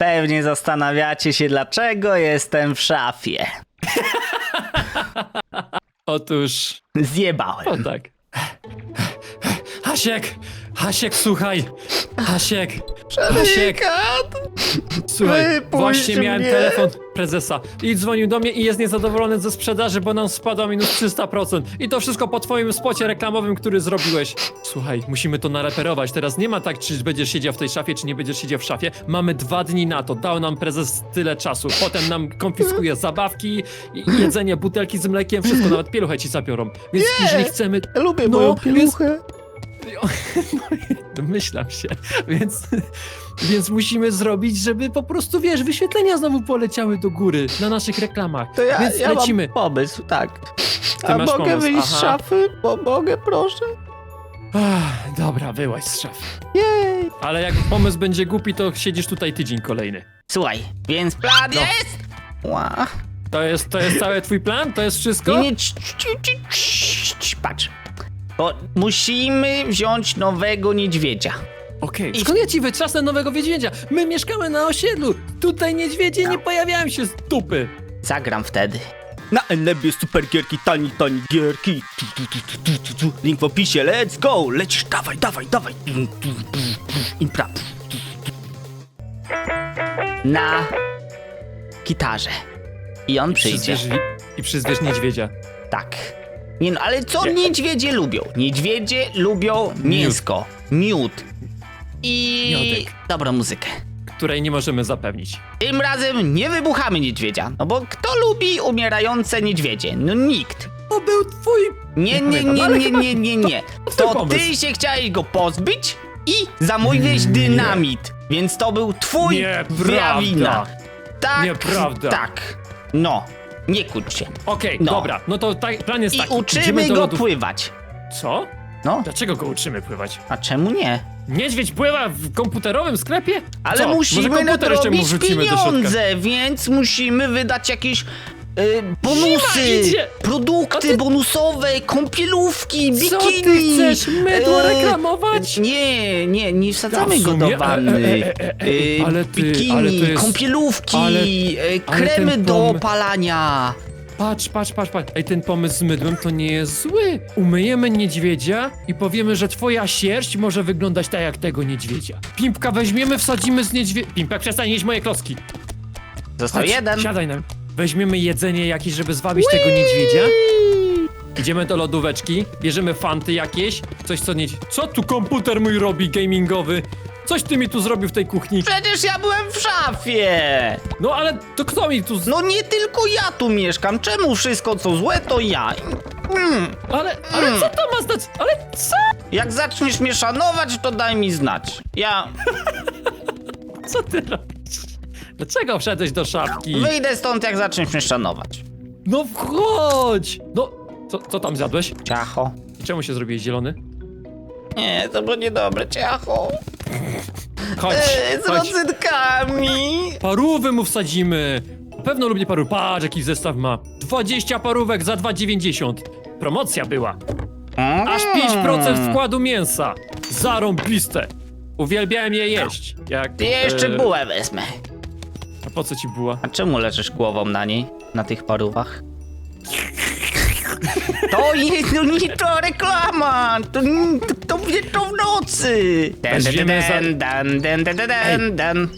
Pewnie zastanawiacie się, dlaczego jestem w szafie. Otóż... Zjebałem. O tak. Hasiek! Hasiek, słuchaj! Hasiek! Hasiek! Słuchaj, Wypuść właśnie miałem mnie. telefon prezesa i dzwonił do mnie i jest niezadowolony ze sprzedaży, bo nam spadła minus 300%. I to wszystko po twoim spocie reklamowym, który zrobiłeś. Słuchaj, musimy to nareperować. Teraz nie ma tak, czy będziesz siedział w tej szafie, czy nie będziesz siedział w szafie. Mamy dwa dni na to. Dał nam prezes tyle czasu. Potem nam konfiskuje zabawki, i jedzenie, butelki z mlekiem, wszystko, nawet pieluchę ci zapiorą. Więc jeżeli chcemy... Lubię No, moją więc- pieluchę. Domyślam się, więc, więc musimy zrobić, żeby po prostu, wiesz, wyświetlenia znowu poleciały do góry na naszych reklamach. To ja, więc ja lecimy. mam pomysł, tak. Ty A masz mogę pomysł, wyjść z aha. szafy? Bo mogę, proszę? Ach, dobra, wyłaź z szafy. Jej. Ale jak pomysł będzie głupi, to siedzisz tutaj tydzień kolejny. Słuchaj, więc plan No. jest! Ła. To jest, to jest cały twój plan? To jest wszystko? Nie, nie, cii, cii, cii, cii, cii, patrz. Bo musimy wziąć nowego niedźwiedzia. Okej. Skąd ja ci wytrzasnę nowego niedźwiedzia? My mieszkamy na osiedlu. Tutaj niedźwiedzie nie pojawiają się z dupy. Zagram wtedy. Na Enebie super gierki, tani, tani gierki. Tu, tu, tu, tu, tu, tu, tu. Link w opisie, let's go! Lecisz, dawaj, dawaj, dawaj. Tu, tu, tu, tu. Impra. Tu, tu, tu. Na gitarze. I on przyjdzie. Przyzwiesz, I przyzwiesz niedźwiedzia. Tak. Nie no, ale co niedźwiedzie lubią? Niedźwiedzie lubią mięsko, miód i Miodek. dobrą muzykę. Której nie możemy zapewnić. Tym razem nie wybuchamy niedźwiedzia, no bo kto lubi umierające niedźwiedzie? No nikt. To był twój... Nie, nie, nie, Ale nie, chyba nie, nie, nie. twój To ty się chciałeś go pozbyć i zamówiłeś dynamit, więc to był twój Nieprawda. wina. Tak, Nieprawda. tak. No, nie kłóć się. Okej, No. dobra, no to tak, plan jest I taki. uczymy Idziemy do go lodów- pływać. Co? No, Dlaczego go uczymy pływać? a czemu nie? Niedźwiedź pływa w komputerowym sklepie? Ale Co? Może musimy komputer jeszcze mu nadrobić wrzucimy do środka. pieniądze, więc musimy wydać jakieś y, bonusy, idzie! produkty A ty- bonusowe, kąpielówki, bikini. Co ty chcesz? Mydło e, reklamować? Nie, nie, nie wsadzamy Ja w go sumie- do wanny. e, e, e, e, Y, ale ty- bikini, ale to jest- kąpielówki, ale- ale kremy ten do pom- opalania. Patrz, patrz, patrz, patrz. Ej, ten pomysł z mydłem to nie jest zły. Umyjemy niedźwiedzia i powiemy, że twoja sierść może wyglądać tak jak tego niedźwiedzia. Pimpka weźmiemy, wsadzimy z niedźwiedzia... Pimpek, przestań jeść moje klocki. Został Chodź, jeden. Siadaj nam. Weźmiemy jedzenie jakieś, żeby zwabić tego niedźwiedzia. Idziemy do lodóweczki, bierzemy fanty jakieś, coś co nie... Co tu komputer mój robi gamingowy? Coś ty mi tu zrobił w tej kuchni. Przecież ja byłem w szafie. No ale to kto mi tu... Z... No nie tylko ja tu mieszkam. Czemu wszystko co złe to ja? Mm. Ale, ale co to ma znać? Ale co? Jak zaczniesz mnie szanować, to daj mi znać. Ja Co ty robisz? Dlaczego wszedłeś do szafki? wyjdę stąd, jak zaczniesz mnie szanować. No wchodź! No, co, co tam zjadłeś? Ciacho. I czemu się zrobiłeś zielony? Nie, to było niedobre, ciacho. Chodź, Eee, z chodź. rodzynkami. Parówy mu wsadzimy! Na pewno lubię paru. Patrz, jaki zestaw ma. 20 parówek za 2,90. Promocja była. Aż 5% wkładu mięsa. Zarąbiste. Uwielbiałem je jeść. Jak... Ty jeszcze e, bułę wezmę. A po co ci była? A czemu leżysz głową na niej? Na tych parówach? To nie, no nie to reklama! To, to, to, w nocy! Den, Weźmiemy den, den, den, den, den.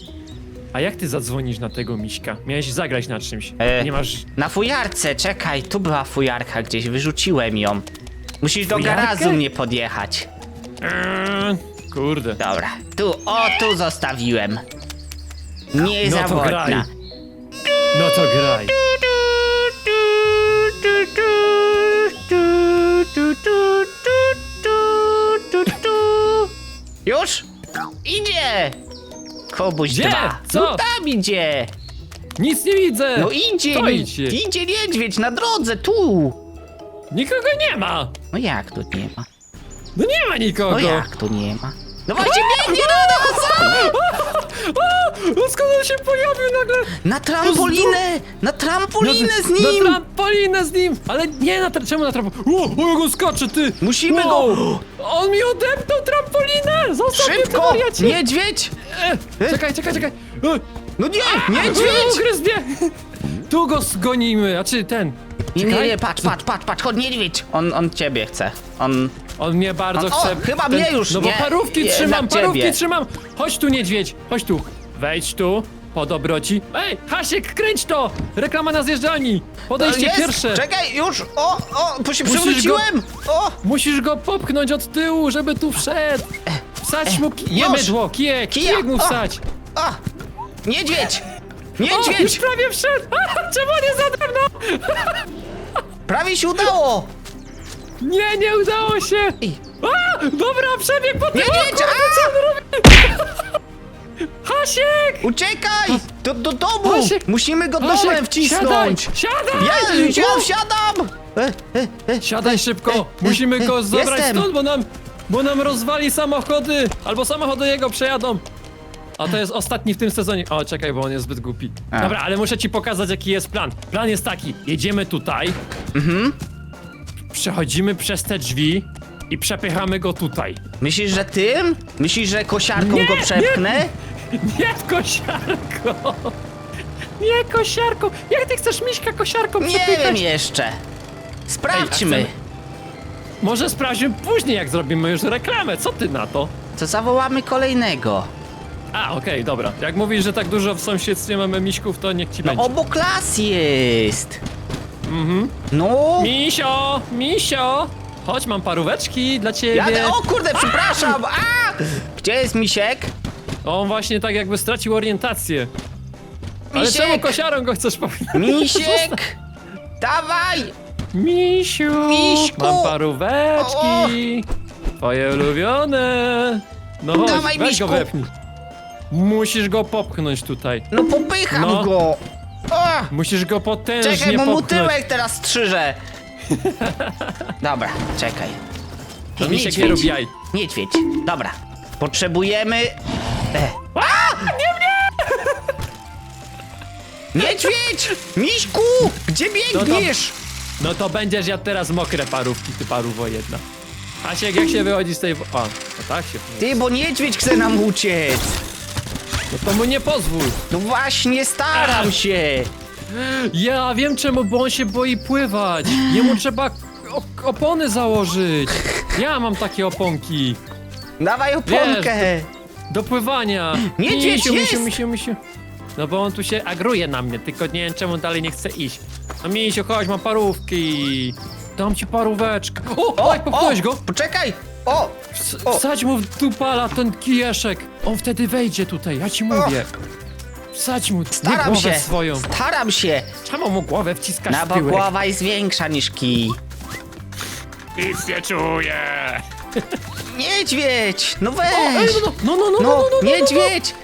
A jak ty zadzwonisz na tego miśka? Miałeś zagrać na czymś. E. Nie masz... Na fujarce, czekaj, tu była fujarka gdzieś, wyrzuciłem ją. Musisz do Fujarkę? garażu mnie podjechać. Eee, kurde. Dobra, tu, o, tu zostawiłem. No to Niezawodna. graj. No to graj. Już? Idzie! Kobuś Gdzie? dwa. Co? No tam idzie! Nic nie widzę! No idzie, To idzie. idzie niedźwiedź na drodze, tu! Nikogo nie ma! No jak tu nie ma? No nie ma nikogo! No jak tu nie ma? No właśnie biegnie na nas! O, skąd on się pojawił nagle? Na trampolinę! Na trampolinę z Na nim! trampolinę z nim! Ale nie na tra- czemu na trampolinę? O, o, jak on skacze, ty! Musimy Wow. go- On mi odepnął trampolinę! Zostaw mnie, ty Szybko! wariacie! Niedźwiedź! E, czekaj, czekaj, czekaj! E, No nie, niedźwiedź! Ugryz mnie! Tu go zgonimy, a czy ten? Nie, nie, nie, patrz, patrz, patrz, patrz, chodź, niedźwiedź! On, on ciebie chce, on... On mnie bardzo O, chce. chyba mnie już, No bo nie, parówki jednak trzymam, parówki ciebie. trzymam! Chodź tu, niedźwiedź, chodź tu. Wejdź tu, po dobroci. Ej, Hasiek, kręć to! Reklama na zjeżdżalni! Podejście Jest! pierwsze! Czekaj, już! O, o, bo się Musisz przewróciłem! O! Musisz go popchnąć od tyłu, żeby tu wszedł! Wsadź mu ki- nie już. mydło, kijek, kijek mu o. wsadź! O! Niedźwiedź! O, Niedźwiedź! prawie wszedł! Czemu nie za mną? Prawie się udało! Nie, nie udało się! Ej. A, dobra, przebieg po tym! O, kurde, co on robi? Hasiek! Uciekaj! Do, do domu! Hasiek! Musimy go Hasiek, domem wcisnąć! Siadaj! Siadaj! Ja, ja wsiadam! E, e, e. Siadaj szybko! Musimy go zabrać Jestem. stąd, bo nam, bo nam rozwali samochody! Albo samochody jego przejadą! A to jest ostatni w tym sezonie. O, czekaj, bo on jest zbyt głupi. A. Dobra, ale muszę ci pokazać, jaki jest plan. Plan jest taki: jedziemy tutaj, mhm. przechodzimy przez te drzwi i przepychamy go tutaj. Myślisz, że tym? Myślisz, że kosiarką Nie, go przepchnę? Nie kosiarką! Nie kosiarką! Jak ty chcesz miśka kosiarką Nie, przepychać? wiem jeszcze. Sprawdźmy. Ej, Może sprawdźmy później, jak zrobimy już reklamę. Co ty na to? To zawołamy kolejnego. A, okej, dobra. Jak mówisz, że tak dużo w sąsiedztwie mamy miśków, to niech ci No będzie. obok las jest. Mhm. No. Misio! Misio! Chodź, mam paróweczki dla ciebie. Jadę. O kurde, przepraszam. A! Gdzie jest misiek? On właśnie tak jakby stracił orientację. Ale Misiek! czemu kosiarą go chcesz popchnąć? Misiek! Dawaj! Misiu! Miśku! Mam paróweczki! Twoje ulubione! No chodź, Dawaj, weź Miśku! go wepnij. Musisz go popchnąć tutaj. No popycham No. go. Musisz go potężnie Czekaj, bo mu popchnąć. tyłek teraz strzyże. Dobra, czekaj. To misiek nie rób jaj. Niedźwiedź. Dobra. Potrzebujemy... E. A, nie mnie! Niedźwiedź! Miśku! Gdzie biegniesz? No to będziesz ja teraz mokre parówki, ty parówo jedna. Asiek, jak się wychodzi z tej... wo- O, no tak się... Ty, bo niedźwiedź chce nam uciec. No to mu nie pozwól. No właśnie, staram się. Ja wiem czemu, bo on się boi pływać. Jemu trzeba o- opony założyć. Ja mam takie oponki. Dawaj oponkę. Do pływania. Niedźwiedź misiu, jest! misiu. No bo on tu się agruje na mnie, tylko nie wiem czemu dalej nie chce iść. No misiu, chodź, mam parówki. Dam ci paróweczkę. O, O, oj, popchnąłeś go. Poczekaj. O! Ws- o. Wsadź mu w dupala ten kijeszek. On wtedy wejdzie tutaj, ja ci mówię. Wsadź mu nie Staram głowę się. swoją. Staram się. Czemu mu głowę wciskasz w bok tyłek? głowa jest większa niż kij. Nic nie czuję. Niedźwiedź! No Ej, weź! no, no, no, no, no, no, No, no, no, niedźwiedź!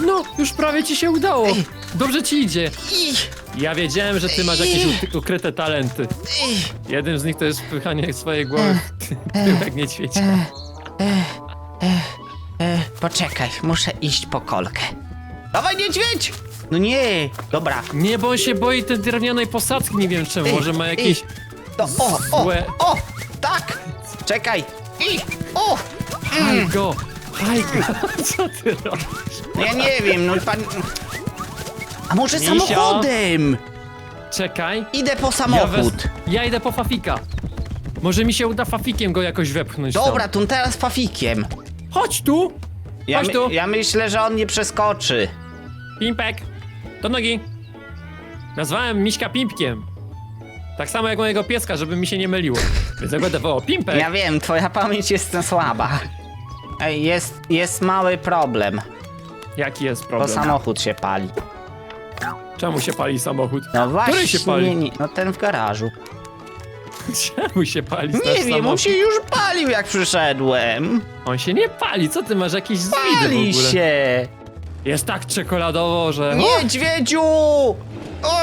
no, no, już prawie ci się udało. Dobrze ci idzie. I, Ja wiedziałem, że ty masz jakieś u- ukryte talenty. Jednym z nich to jest wpychanie swojej głowy w ty- tyłek niedźwiedzia. E, poczekaj, muszę iść po kolkę. Dawaj niedźwiedź! No nie, dobra. Nie, bo on się boi tej drewnianej posadzki, nie wiem czemu, może ma jakieś... To, o, o, Złe. o, tak! Czekaj. I, o! Haj go! Haj go! Co ty robisz? Ja nie wiem, no pan... A może Misio? samochodem? Czekaj. Idę po Ja, samochód. ja idę po Fafika. Może mi się uda Fafikiem go jakoś wepchnąć Dobra, tam. to teraz pafikiem. Chodź tu! Ja, Chodź my, tu! ja myślę, że on nie przeskoczy. Pimpek! Do nogi! Nazwałem Miśka Pimpkiem. Tak samo jak mojego pieska, żeby mi się nie myliło. Więc jak będę wołał Pimpek, Ja wiem, twoja pamięć jest słaba. Ej, jest, jest mały problem, jaki jest bo problem? samochód się pali. Czemu się pali samochód? No właśnie, Który się pali? Nie, no ten w garażu. Czemu się pali Nie nasz wiem, on samochód? się już palił jak przyszedłem. On się nie pali, co ty masz jakieś zwidy Pali w ogóle? się! Jest tak czekoladowo, że... Niedźwiedziu! O!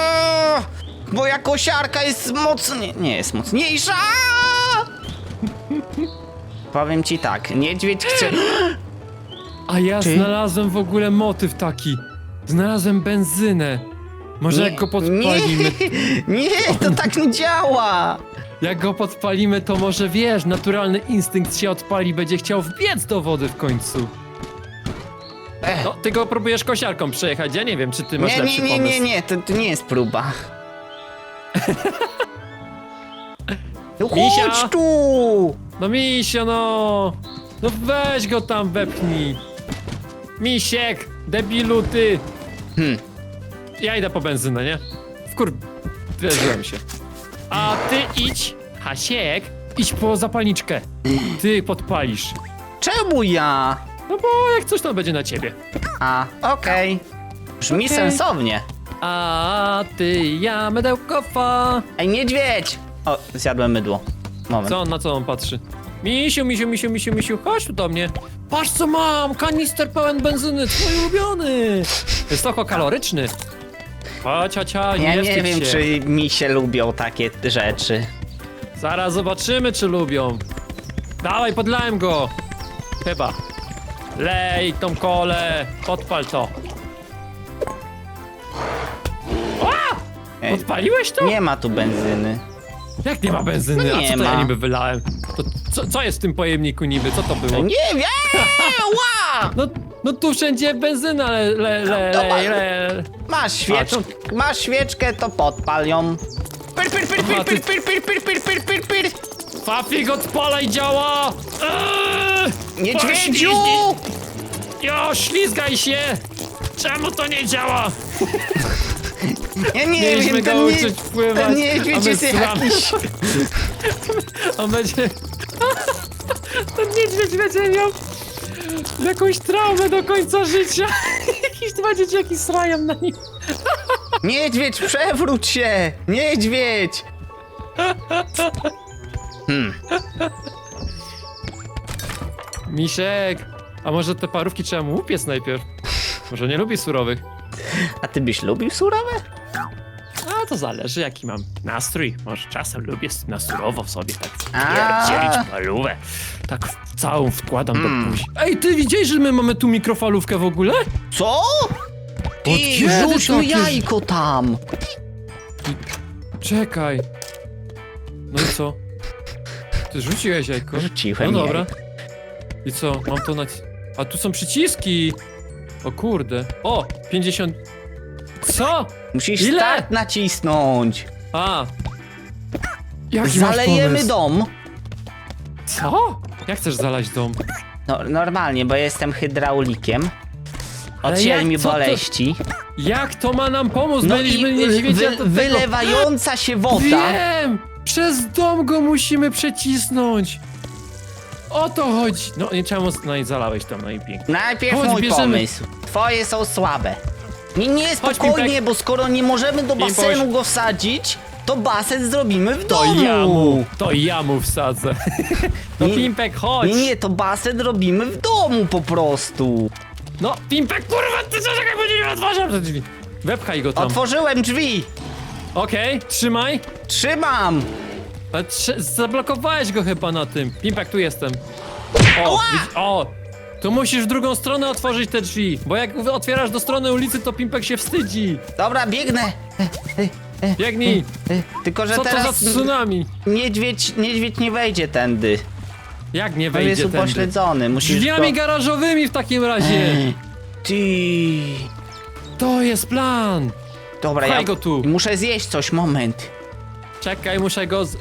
Bo jak kosiarka jest mocnie... Nie jest mocniejsza! Powiem ci tak, niedźwiedź chce... A ja znalazłem w ogóle motyw taki. Znalazłem benzynę. Może jak go podpalimy... Nie, nie, to tak nie działa! Jak go podpalimy, to może wiesz, naturalny instynkt się odpali, będzie chciał wbiec do wody w końcu. Ech, No, ty go próbujesz kosiarką przejechać, ja nie wiem, czy ty masz Nie, lepszy nie, nie, pomysł. nie, nie, to, to nie jest próba. No Misia! chodź tu! No misio, no! No weź go tam wepchnij! Misiek! Debilu ty! Hmm. Ja idę po benzynę, nie? Wkur... Wierzyłem się. A ty idź, Hasiek, idź po zapalniczkę. Ty podpalisz. Czemu ja? No bo jak coś to będzie na ciebie. A, okej. Brzmi Okej. sensownie. A ty, ja, mydełkowa. Ej, niedźwiedź! O, zjadłem mydło. Moment. Co on, na co on patrzy? Misiu, misiu, misiu, misiu, misiu, chodź tu do mnie. Patrz co mam, kanister pełen benzyny, twój ulubiony. Wysokokaloryczny. Chodź, chodź, nie Ja nie wiem, się. czy mi się lubią takie rzeczy. Zaraz zobaczymy, czy lubią. Dawaj, podlałem go. Chyba. Lej tą kolę, podpal to. Ej, Podpaliłeś to? nie ma tu benzyny. Jak nie ma benzyny? No A nie co to ja ma. niby wylałem? To, co, co jest w tym pojemniku niby? Co to było? Nie wiem! Ła! No, no tu wszędzie benzyna, le, le, le, ma- le, le. Masz świeczkę, masz świeczkę, to podpal ją. Pyr, pyr, pyr, Aha, pyr, ty- pyr, pyr, pyr, pyr, pyr, pyr, pyr. Fafik odpalaj działa! Eee! Niedźwiedziu! Jo, ślizgaj się! Czemu to nie działa? Ja nie Mieliśmy wiem, go ten, nie, uczyć pływać, ten a niedźwiedź my jest jakiś... On będzie... Ten niedźwiedź będzie miał jakąś traumę do końca życia. Jakieś dwa dzieciaki srają na nim. Niedźwiedź, przewróć się! Niedźwiedź! Hmm, Misiek, a może te parówki trzeba mu upiec najpierw? Może nie lubi surowych? a ty byś lubił surowe? To zależy jaki mam nastrój. Może czasem lubię na surowo w sobie tak A. pierdzielić palówę. Tak w całą wkładam Mm. do buzi. Ej, ty widziałeś, że my mamy tu mikrofalówkę w ogóle? Co? Ty, kiedy rzuć mu takie- jajko tam! Czekaj. No i co? Ty rzuciłeś jajko? Rzuciłem No dobra. I co? Mam to na... A tu są przyciski! O kurde. O! 50... Co? Musisz Ile? start nacisnąć. A! Jaki Zalejemy pomysł? dom. Co? Jak chcesz zalać dom? No, normalnie, bo jestem hydraulikiem. Ale Odcięli jak- mi co to- boleści. Jak to ma nam pomóc? No Byliśmy i niedźwiedzia wy, do tego. wylewająca się woda. Wiem! Przez dom go musimy przecisnąć! O to chodzi! No nie czemu no i zalałeś tam, no i pięknie. Najpierw Chodź, mój bierzemy. pomysł. Twoje są słabe. Nie, nie, spokojnie, Pimpek. bo skoro nie możemy do Pimpuś. basenu go wsadzić, to basen zrobimy w To domu. ja mu, to ja mu wsadzę. No Nie- Pimpek, chodź! Nie, nie, to basen robimy w domu po prostu. No Pimpek, kurwa, ty co, czekaj, bo nie otworzę te drzwi. Wepchaj go tam. Otworzyłem drzwi. Okej, trzymaj. Trzymam. A trze- zablokowałeś go chyba na tym. Pimpek, tu jestem. O, widz- o! To musisz w drugą stronę otworzyć te drzwi, bo jak otwierasz do strony ulicy, to Pimpek się wstydzi. Dobra, biegnę. Biegnij! Tylko, że Co to teraz za tsunami? niedźwiedź, niedźwiedź nie wejdzie tędy. Jak nie On wejdzie jest tędy? upośledzony. Musisz Drzwiami go... garażowymi w takim razie! Ty. To jest plan! Dobra, Pchaj ja go tu. muszę zjeść coś, moment. Czekaj, muszę go z...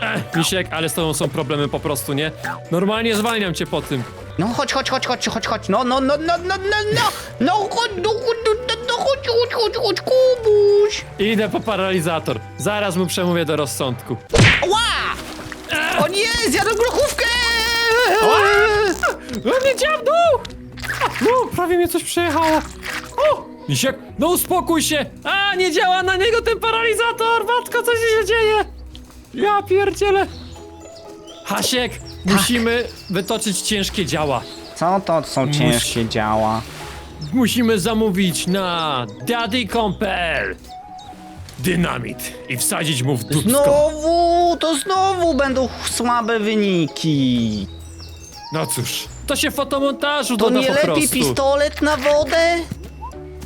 Ech, Misiek, ale z tobą są problemy po prostu, nie? Normalnie zwalniam cię po tym. No chodź, chodź, chodź, chodź, chodź, chodź. No, no, no, no, no, no, no. No chodź, no, chodź, no, no, no, chodź, chodź, chodź, chodź, Kubuś. Idę po paralizator. Zaraz mu przemówię do rozsądku. Ła! O nie, zjadłem grochówkę! No nie działa w dół! No, prawie mnie coś przejechało. O! Misiek, no uspokój się! A, nie działa na niego ten paralizator! Matko, co się dzieje? Ja pierdzielę! Hasiek, musimy wytoczyć ciężkie działa. Co to są Mus- ciężkie działa? Musimy zamówić na daddy.com.pl dynamit i wsadzić mu w dupsko. Znowu, to znowu będą słabe wyniki. No cóż, to się fotomontażu To doda nie po lepiej prostu. pistolet na wodę?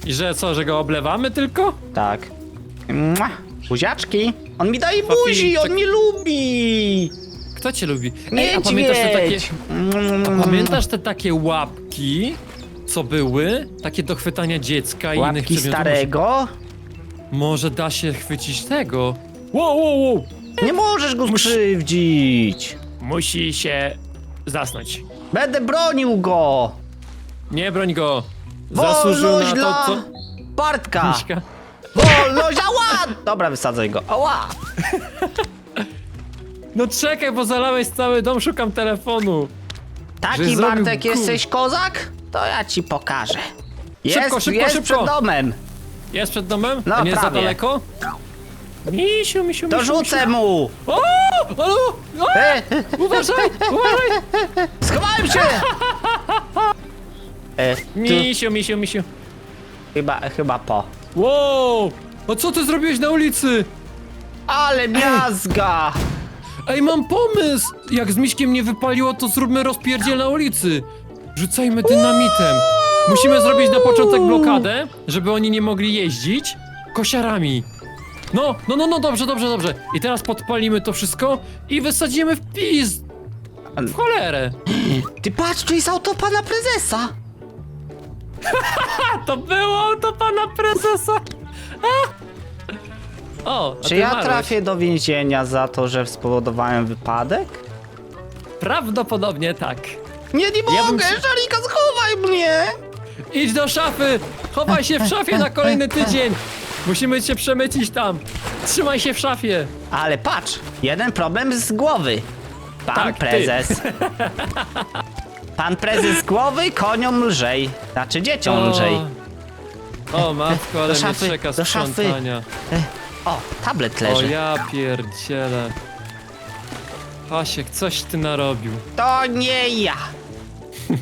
I że co, że go oblewamy tylko? Tak. Mua. Buziaczki. On mi daje Papi, buzi, on czek- mnie lubi. Kto cię lubi? Ej, a pamiętasz te takie... Mm. Pamiętasz te takie łapki, co były, takie do chwytania dziecka i innych Łapki przedmiotów. starego? Może da się chwycić tego? Wow, wow, wow! Nie możesz go skrzywdzić. Musi się zasnąć. Będę bronił go. Nie broń go! Zasłużył Wolność na to, dla co... Bartka. Miśka. Wolność, ała! Dobra, wysadzaj go. Ała! No czekaj, bo zalałeś cały dom, szukam telefonu. Taki zrobił Bartek jesteś kozak? To ja ci pokażę. Jest, Szybko, szybko, jest szybko. przed domem. Jest przed domem? No, A nie jest za prawie. daleko? Misiu, misiu, To misiu, rzucę mu. misiu. O! Ale... O! E, Uważaj, uważaj! schowałem się! E, tu, Misiu, misiu, misiu. chyba, chyba po. Wow! A co ty zrobiłeś na ulicy? Ale miazga! Ej, mam pomysł! Jak z Miśkiem nie wypaliło, to zróbmy rozpierdziel na ulicy. Rzucajmy dynamitem. Musimy zrobić na początek blokadę, żeby oni nie mogli jeździć kosiarami. No, no, no, no, dobrze, dobrze, dobrze. I teraz podpalimy to wszystko i wysadzimy w pis... W cholerę. Ty patrz, tu jest auto pana prezesa. To było auto pana prezesa. A! O, a Czy ty ja marłeś. trafię do więzienia za to, że spowodowałem wypadek? Prawdopodobnie tak. Nie, nie Ja bym mogę! ci- schowaj mnie! Idź do szafy! Chowaj się w szafie na kolejny tydzień! Musimy cię przemycić tam! Trzymaj się w szafie! Ale patrz, jeden problem z głowy. Pan Tak, ty. prezes. Pan prezes z głowy koniom lżej. Znaczy dzieciom lżej. O, o matko, ale Do mnie szafy, czeka do szafy. sprzątania. E, O, tablet O leży. ja pierdzielę. Hasiek, coś ty narobił. To nie ja.